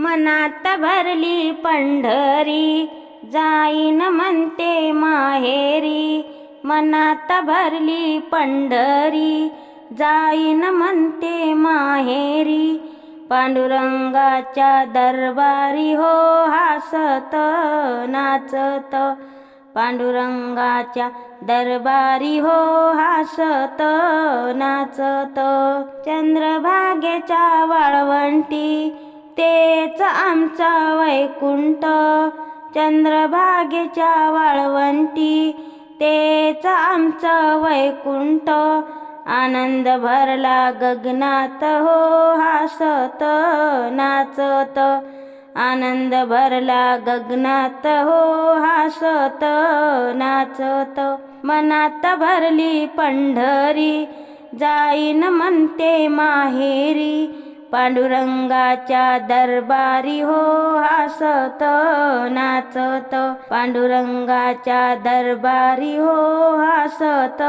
मनात भरली पंढरी जाईन म्हणते माहेरी. मनात भरली पंढरी जाईन म्हणते माहेरी. पांडुरंगाच्या दरबारी हो हासत नाचत. पांडुरंगाच्या दरबारी हो हासत नाचत. चंद्रभागेच्या वाळवंटी तेच आमचा वैकुंठ चंद्रभागेच्या वाळवंटी. तेच आमचं वैकुंठ आनंद भरला गगनात. हो हासत नाचत. आनंद भरला गगनात. हो हासत नाचत. मनात भरली पंढरी जाईन म्हणते माहेरी. पांडुरंगाच्या दरबारी हो हसत नाचत. पांडुरंगाच्या दरबारी हो हसत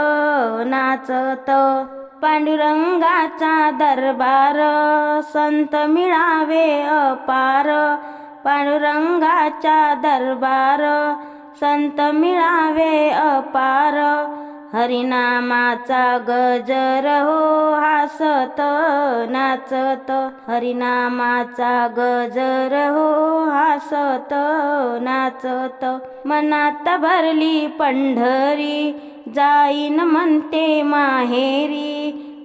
नाचत. पांडुरंगाचा दरबार संत मिळावे अपार. पांडुरंगाचा दरबार संत मिळावे अपार. हरिनामाचा गजर हो हासत नाचत. हरिनामाचा गजर हो हासत नाचत. मनात भरली पंढरी जाईन म्हणते माहेरी.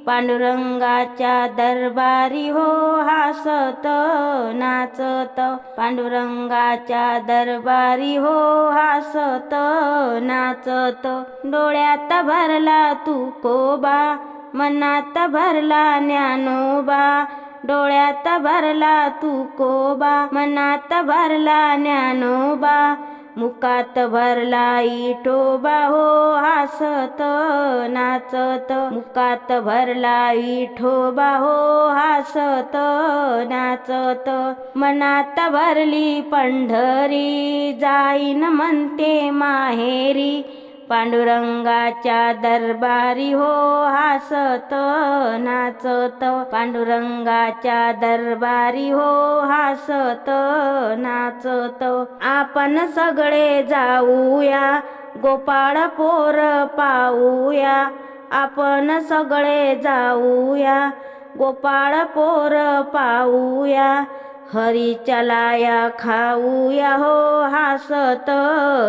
पांडुरंगाच्या दरबारी हो हासत नाचत. पांडुरंगाच्या दरबारी हो हासत नाचत. डोळ्यात भरला तू कोबा मनात भरला ज्ञानोबा. डोळ्यात भरला तू कोबा मनात भरला ज्ञानोबा. मुकात भरला ठोबा हो हासत नाचत. मुकात भरला इठोबा हो हासत नाचत. मनात भरली पंढरी जाईन म्हणते माहेरी. पांडुरंगाच्या दरबारी हो हासत नाचत. पांडुरंगाच्या दरबारी हो हासत नाचत. आपण सगळे जाऊया गोपाळ पोर पाऊया आपण सगळे जाऊया गोपाळ पोर पाऊया हरीच्या लाया खाऊया हो हासत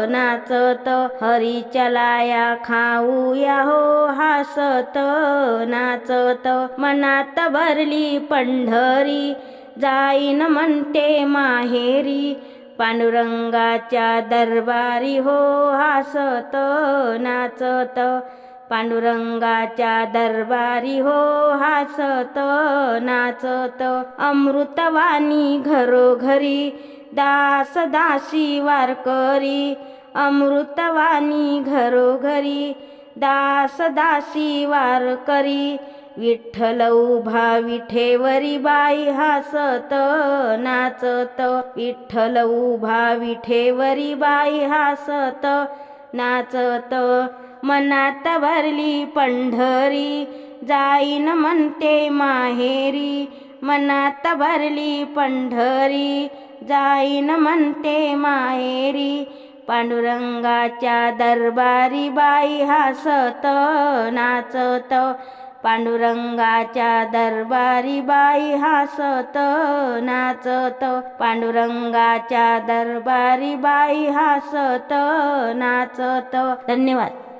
नाचत. हरीच्या खाऊया हो हासत नाचत. मनात भरली पंढरी जाईन म्हणते माहेरी. पांडुरंगाच्या दरबारी हो हासत नाचत. पांडुरंगाच्या दरबारी हो हासत नाचत. अमृतवाणी घरोघरी दास दासी वारकरी. अमृतवाणी घरोघरी दास दासी वारकरी. विठ्ठल उभा विठेवरी बाई हासत नाचत. विठ्ठल उभा विठेवरी बाई हासत नाचत. मनात भरली पंढरी जाईन म्हणते माहेरी. मनात भरली पंढरी जाईन म्हणते माहेरी. पांडुरंगाच्या दरबारी बाई हासत नाचत. पांडुरंगाच्या दरबारी बाई हसत नाचत. पांडुरंगाच्या दरबारी बाई हासत नाचत. धन्यवाद.